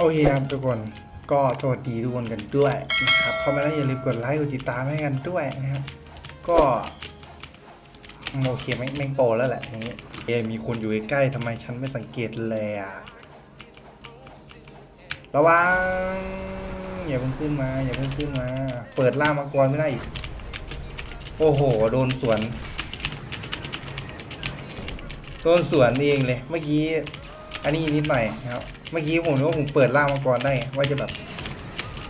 โอเคครับทุกคนก็สวัสดีทุกคนกันด้วยนะครับเข้ามาแล้วอย่าลืมกดไลค์กดติดตามให้กันด้วยนะครับ ก็โอเคแม่งแม่งโปรแล้วแหละอย่างนี้เอยมีคนอยู่ใกล้ๆทำไมฉันไม่สังเกตเลยอะระวังอย่าเพิ่งขึ้นมา อย่าเพิ่งขึ้นมา เปิดล่ามังกรไม่ได้อีก โอ้โห โดนสวน โดนสวนเองเลย เมื่อกี้ อันนี้นิดหน่อยนะครับ เมื่อกี้ผมนึกว่าผมเปิดล่ามังกรได้ ว่าจะแบบ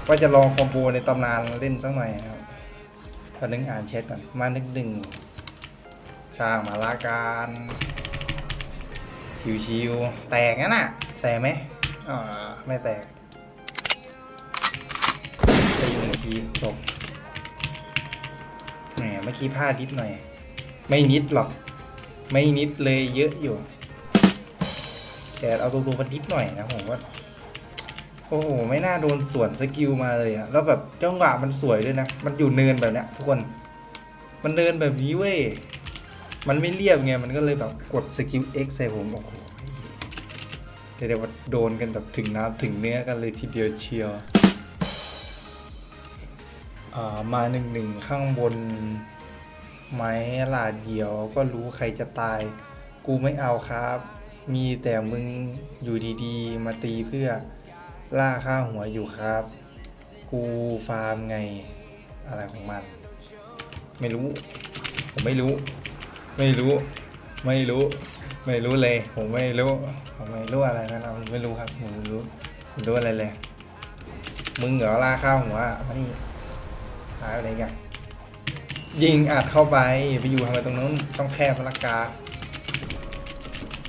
ว่าจะลองคอมโบในตำนานเล่นสักหน่อยครับตอนนึงอ่านแชทก่อนมานึกหนึ่งช่างมาลาการชิวๆแตกงั้นน่ะ แตกไหมอ่าไม่แตกตีหนึ่งทีจบแหมเมื่อกี้พลาดนิดหน่อย ไม่นิดหรอก ไม่นิดเลยเยอะอยู่ แต่เอาตัวตัวมันนิดหน่อยนะผมว่าโอ้โหไม่น่าโดนสวนสกิลมาเลยอะแล้วแบบจังหวะมันสวยด้วยนะ มันอยู่เนินแบบเนี้ยทุกคน มันเนินแบบนี้เว้ย มันไม่เรียบไง มันก็เลยแบบกดสกิล X ใส่ผมโอ้โหเรียกว่าโดนกันแบบถึงน้ำถึงเนื้อกันเลยทีเดียวเชียวอ่ามาหนึ่งหนึ่งข้างบน ไม้ลาดเดียวก็รู้ใครจะตาย กูไม่เอาครับ มีแต่มึงอยู่ดีๆ มาตีเพื่อล่าค่าหัวอยู่ครับ กูฟาร์มไงอะไรของมัน ไม่รู้ ผมไม่รู้ ไม่รู้ ไม่รู้ ไม่รู้เลย ผมไม่รู้ผมไม่รู้อะไรนะผมไม่รู้ครับผมไม่รู้ผมรู้อะไรเลย มึงเหรอล่าข้าวหัวมานี่หายไปไหนกันยิงอัดเข้าไปไปอยู่ทำไมตรงนั้นต้องแคบพลักกา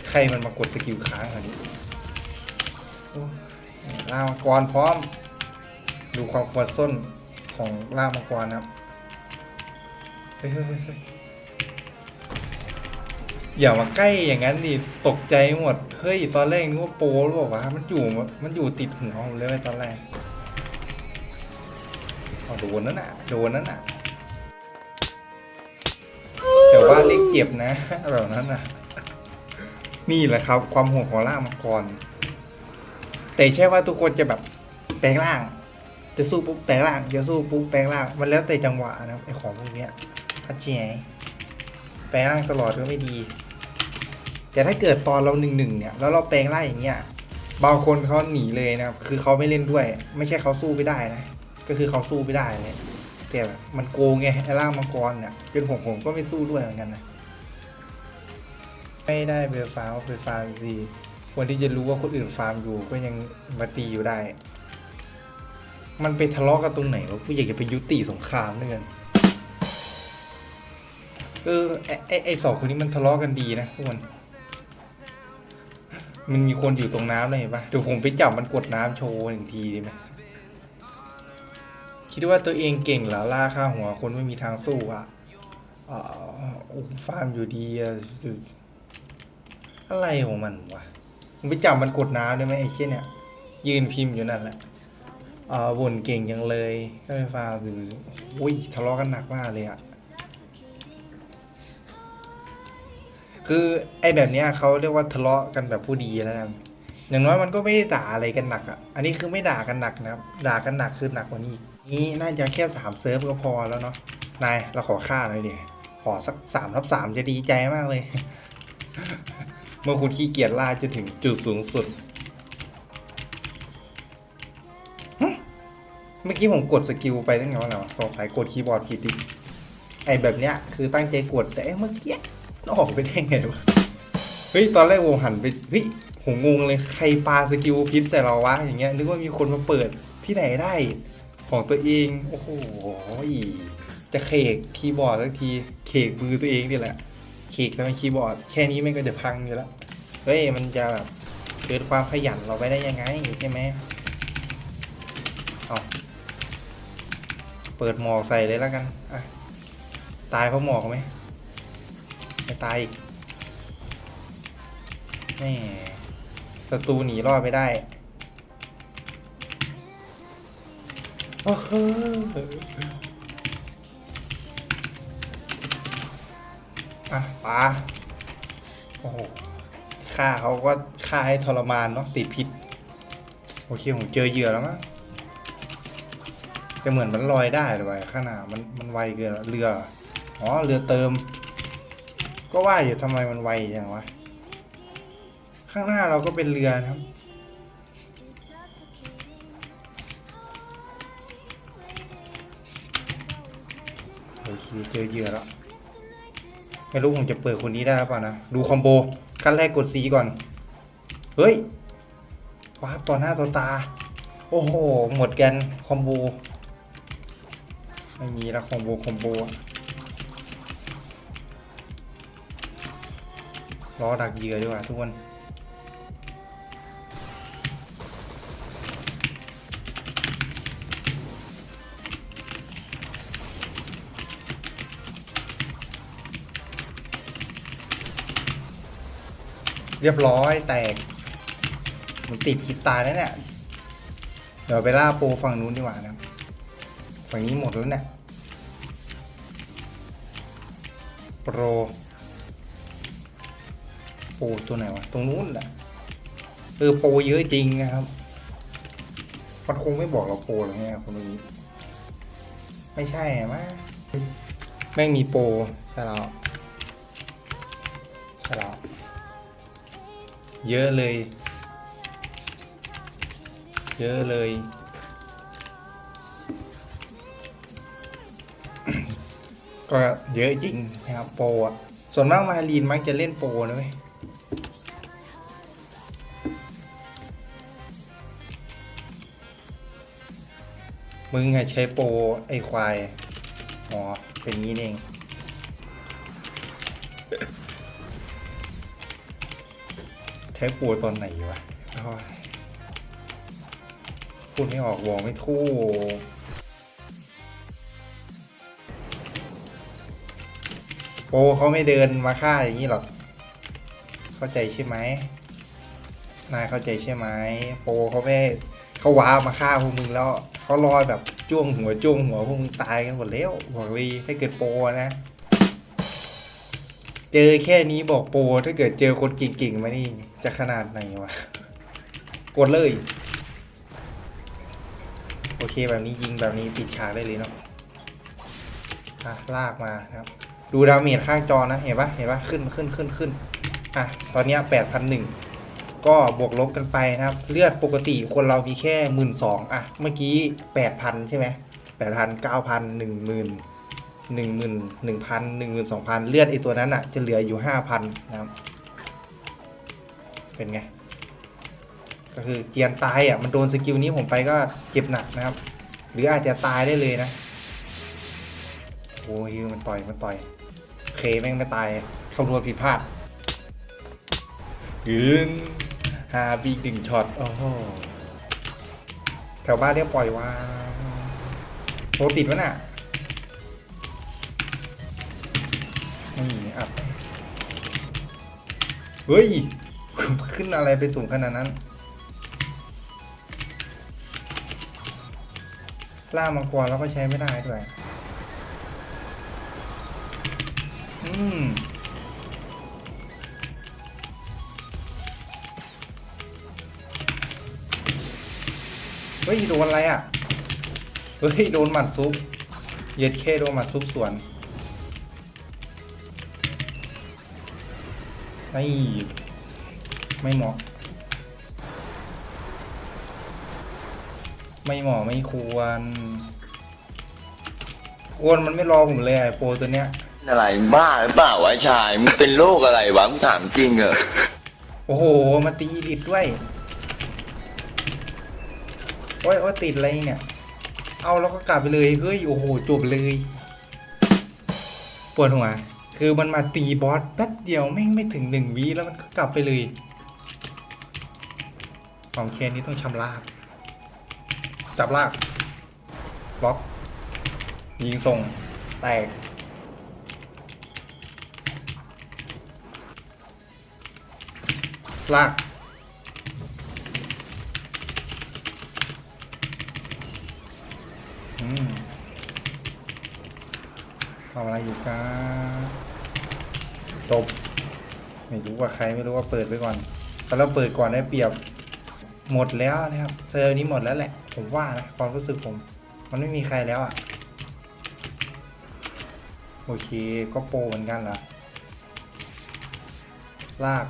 ใครมันมากดสกิลค้างอันนี้ล่ามังกรพร้อม ดูความควรส้นของล่ามังกรนะครับเฮ้ยเฮ้ยเฮ้ยอย่ามาใกล้อย่างนั้นดิตกใจหมด เฮ้ย ตอนแรกนึกว่าโปรหรือเปล่าวะมันอยู่ มันอยู่ติดหัวผมเลยตอนแรกเอโดนนั่นน่ะ โดนนั่นน่ะแต่ว่าเล็กเจ็บนะ แบบนั้นนะ นี่แหละครับ ความห่วงของล่างมังกร แต่ใช่ว่าทุกคนจะแบบแปลงร่าง จะสู้ปุ๊บแปลงร่าง จะสู้ปุ๊บแปลงร่าง มันแล้วแต่จังหวะนะครับไอของพวกเนี้ยพัดเจยแปลงร่างตลอดก็ไม่ดี แต่ถ้าเกิดตอนเราหนึ่งหนึ่งเนี่ย แล้วเราแปลงร่างอย่างเงี้ย บางคนเขาหนีเลยนะครับ คือเขาไม่เล่นด้วย ไม่ใช่เขาสู้ไม่ได้นะ ก็คือเขาสู้ไม่ได้เลยแต่มันโกงไงไอ้ร่างมังกรเนี่ยเป็นผมผมก็ไม่สู้ด้วยเหมือนกันนะ ไม่ได้เบลฟาร์มก็ไปฟาร์มสิคนที่จะรู้ว่าคนอื่นฟาร์มอยู่ก็ยังมาตีอยู่ได้ มันไปทะเลาะกันตรงไหนวะกูอยากจะไปยุติสงครามเนื่อนเออไอไอไอสองคนนี้มันทะเลาะกันดีนะทุกคนมันมีคนอยู่ตรงน้ำเลยเห็นปะเดี๋ยวผมไปจับมันกดน้ำโชว์หนึ่งทีดีไหมคิดว่าตัวเองเก่งเหรอล่าค่าหัวคนไม่มีทางสู้อะอ๋อโอ้ฟาร์มอยู่ดีอะ อะไรของมันวะผมไปจับมันกดน้ำได้ไหมไอ้เชี่ยเนี่ย ยืนพิมพ์อยู่นั่นแหละเอ่าบ่นเก่งยังเลยก็ไปฟาร์มอยู่อุ้ยทะเลาะกันหนักมากเลยอะคือไอ้แบบเนี้ยเขาเรียกว่าทะเลาะกันแบบผู้ดีแล้วกันอย่างน้อยมันก็ไม่ได้ด่าอะไรกันหนักอะ อันนี้คือไม่ด่ากันหนักนะครับ ด่ากันหนักคือหนักกว่านี้ นี่น่าจะแค่สามเซิร์ฟก็พอแล้วเนาะ นายเราขอค่าหน่อยดิ ขอสักสามทับสามจะดีใจมากเลย เมื่อคุณขี้เกียจล่าจะถึงจุดสูงสุด เมื่อกี้ผมกดสกิลไปตั้งไงวะเนาะสงสัยกดคีย์บอร์ดผิดดิไอแบบเนี้ยคือตั้งใจกดแต่เมื่อกี้ออกไปได้ไงวะ เฮ้ยตอนแรกผมหันไปเฮ้ยผมงงเลยใครปาสกิลพิษใส่เราวะอย่างเงี้ยนึกว่ามีคนมาเปิดที่ไหนได้ของตัวเอง โอ้โหจะเคกคีย์บอร์ดสักทีเคกมือตัวเองนี่แหละ เคกทำไมคีย์บอร์ดแค่นี้แม่งก็จะพังอยู่แล้วเฮ้ยมันจะแบบเกิดความขยันเราไปได้ยังไงใช่ไหมเอาเปิดหมอกใส่เลยแล้วกันอะตายเพราะหมอกไหมไม่ตายอีกแม่ศัตรูหนีรอดไปได้โอ้โห อะปาโอ้โหฆ่าเขาก็ฆ่าให้ทรมานเนาะติดพิษโอเคผมเจอเหยื่อแล้วมั้งแต่เหมือนมันลอยได้เลยว่ะข้างหน้ามันมันไวเกินเรืออ๋อเรือเติม ก็ว่าอยู่ทำไมมันไวอย่างวะข้างหน้าเราก็เป็นเรือครับโอเคเจอเหยื่อแล้ว ไม่รู้ผมจะเปิดคนนี้ได้หรือเปล่านะ ดูคอมโบขั้นแรกกดซีก่อน เฮ้ยว้าบต่อหน้าต่อตา โอ้โห หมดแกนคอมโบ ไม่มีละคอมโบคอมโบอะรอดักเหยื่อดีกว่าทุกคน เรียบร้อยแตกมันติดคิดตายแล้วเนี่ยเดี๋ยวไปล่าโปรฝั่งนู้นดีกว่านะฝั่งนี้หมดแล้วเนี่ยโปรโปรตัวไหนวะตรงนู้นแหละเออโปรเยอะจริงนะครับมันคงไม่บอกเราโปรหรอกเนี่ยคนนี้ไม่ใช่อะมั้งแม่งมีโปรใช่แล้วใช่แล้ว เยอะเลย เยอะเลย ก็เยอะจริงนะครับโปรอะ ส่วนมากมารีนมักจะเล่นโปรนะเว้ยมึงไงใช้โปรไอควาย อ๋อ เป็นงี้นี่เอง ช้โปรตอนไหนวะโอยพูดไม่ออกวองไม่ทู่โปรเขาไม่เดินมาฆ่าอย่างนี้หรอก เข้าใจใช่ไหมนายเข้าใจใช่ไหมโปเขาไม่เขาว้ามาฆ่าพวกมึงแล้วเขาลอยแบบจ้วงหัวจ้วงหัวพวกมึงตายกันหมดแล้วบอกเลยถ้าเกิดโปนะ เจอแค่นี้บอกโปรถ้าเกิดเจอคนเก่งๆมานี่ จะขนาดไหนวะ กดเลย โอเคแบบนี้ยิงแบบนี้ปิดฉากได้เลยเนาะอะลากมานะครับ ดูดาเมจข้างจอนะ เห็นปะเห็นปะขึ้นขึ้นขึ้นขึ้นอะ ตอนนี้แปดพันหนึ่งก็บวกลบกันไปนะครับ เลือดปกติคนเรามีแค่หมื่นสองอะ เมื่อกี้แปดพันใช่ไหมแปดพันเก้าพันหนึ่งหมื่น หนึ่งหมื่นหนึ่งพันหนึ่งหมื่นสองพันเลือดไอตัวนั้นอะจะเหลืออยู่ห้าพันนะครับเป็นไง ก็คือเจียนตายอะมันโดนสกิลนี้ผมไปก็เจ็บหนักนะครับ หรืออาจจะตายได้เลยนะโอ้ยมันต่อยมันต่อยเคแม่งไม่ตายคำนวณผิดพลาดยืนหาบีหนึ่งช็อตโอ้โหแถวบ้านเรียกปล่อยวาโซติดวะน่ะ นี่อัพเฮ้ย ขึ้นอะไรไปสูงขนาดนั้น ล่ามังกรแล้วก็ใช้ไม่ได้ด้วย อืมเฮ้ย โดนอะไรอะ เฮ้ย โดนหมัดซุป เย็ดเคโดนหมัดซุปสวน ไม่ไม่เหมาะ ไม่เหมาะไม่ควรควรมันไม่รอผมเลยไอโปรตัวเนี้ย อะไรบ้าหรือเปล่าวะชายมึงเป็นโรคอะไรวะมึงถามจริงเหรอโอ้โห มาตีอีลิทด้วย โอ้ยโอ้ยติดอะไรเนี่ย เอาแล้วก็กลับไปเลย เฮ้ย โอ้โห จบเลย ปวดหัว คือมันมาตีบอสแป๊บเดียวแม่งไม่ถึงหนึ่งวิแล้วมันก็กลับไปเลยของเคนนี้ต้องชำลากจับลากล็อก ยิงส่ง แตก ลากอืมทำอะไรอยู่กัน จบ ไม่รู้ว่าใครไม่รู้ว่าเปิดไปก่อนแต่เราเปิดก่อนได้เปรียบหมดแล้วนะครับเซอร์นี้หมดแล้วแหละ ผมว่านะความรู้สึกผม มันไม่มีใครแล้วอะ่ะ โอเคก็โปรเหมือนกันเหรอลาก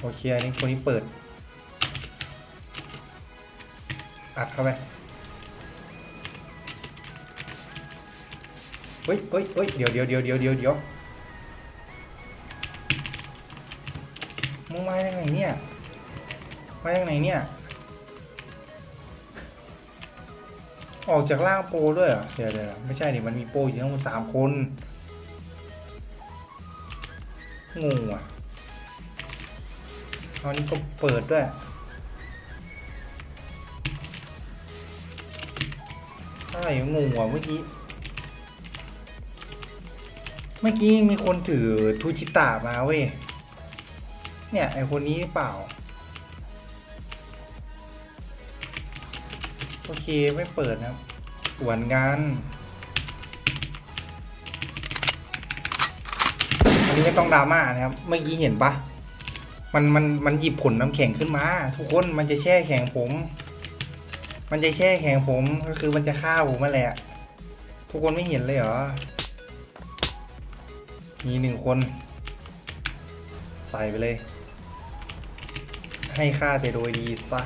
โอเคอันนี้คนนี้เปิด อัดเข้าไป ฮ้ยเฮ้ยเฮ้ยเดี๋ยวเดี๋ยวเดี๋ยวเดี๋ยวเดี๋ยวเดี๋ยวมึงมาจากไหนเนี่ย มาจากไหนเนี่ย ออกจากล่างโปรด้วยเหรอเดี๋ยวเดี๋ยวไม่ใช่ดิมันมีโปรอยู่ทั้งหมดสามคนงงว่ะตอนนี้ก็เปิดด้วยอะไรงงว่ะเมื่อกี้ เมื่อกี้มีคนถือทูชิตะมาเว้ย เนี่ยไอคนนี้เปล่า โอเคไม่เปิดนะครับหวนงานอันนี้ไม่ต้องดราม่านะครับ เมื่อกี้เห็นปะมันมันมันหยิบผลน้ำแข็งขึ้นมา ทุกคนมันจะแช่แข็งผม มันจะแช่แข็งผมก็คือมันจะฆ่าผมมาแหละ ทุกคนไม่เห็นเลยเหรอ มีหนึ่งคน ใส่ไปเลย ให้ค่าแต่โดยดีซะ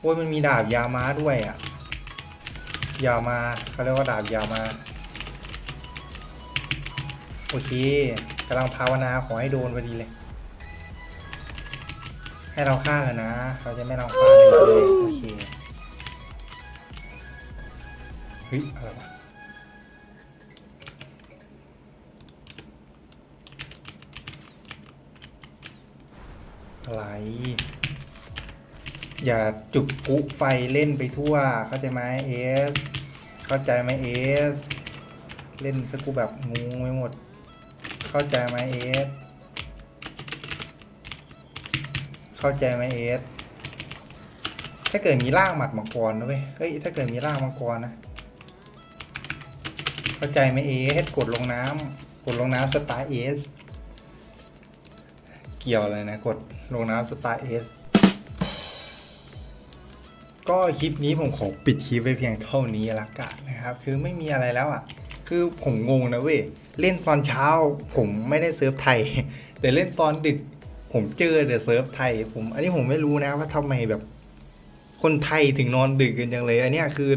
โอ้ยมันมีดาบยาม้าด้วยอะ ยามาเขาเรียกว่าดาบยามา โอเคกำลังภาวนาขอให้โดนพอดีเลย ให้เราฆ่าเถอะนะเราจะไม่รังควานเลยเลยโอเค เฮ้ย อะไรวะ อะไร อย่าจุดกุไฟเล่นไปทั่ว เข้าใจไหมเอส เข้าใจไหมเอส เล่นสกูแบบงงไปหมด เข้าใจไหมเอส เข้าใจไหมเอส ถ้าเกิดมีร่างหมัดมังกรนะเว้ย เฮ้ย ถ้าเกิดมีร่างมังกรนะ เข้าใจไหมเอส กดลงน้ำกดลงน้ำสไตาร์เอส เกี่ยวอะไรนะ กดลงน้ำสตาร์เอสก็คลิปนี้ผมขอปิดคลิปไว้เพียงเท่านี้ละกันนะครับ คือไม่มีอะไรแล้วอะ คือผมงงนะเว้ย เล่นตอนเช้าผมไม่ได้เซิร์ฟไทย แต่เล่นตอนดึก ผมเจอเดอะเซิร์ฟไทย ผม อันนี้ผมไม่รู้นะว่าทำไมแบบ คนไทยถึงนอนดึกกันจังเลย อันนี้คือ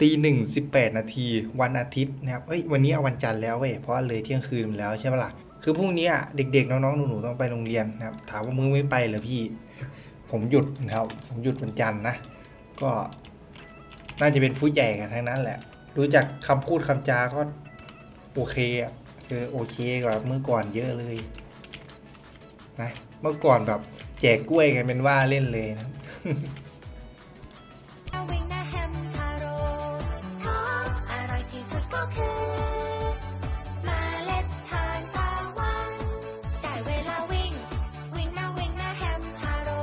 ตีหนึ่งสิบแปดนาทีวันอาทิตย์นะครับ เอ้ยวันนี้เอาวันจันทร์แล้วเว้ย เพราะเลยเที่ยงคืนแล้วใช่ปะล่ะ คือพรุ่งนี้อะเด็กๆ น้องๆ หนูๆ ต้องไปโรงเรียนนะครับ ถามว่ามึงไม่ไปเหรอพี่ ผมหยุดนะครับ ผมหยุดวันจันทร์นะ ก็น่าจะเป็นผู้ใหญ่กันทั้งนั้นแหละ ดูจากคำพูดคำจาก็โอเคอะคือโอเคกว่าเมื่อก่อนเยอะเลยนะ เมื่อก่อนแบบแจกกล้วยกันเป็นว่าเล่นเลยนะ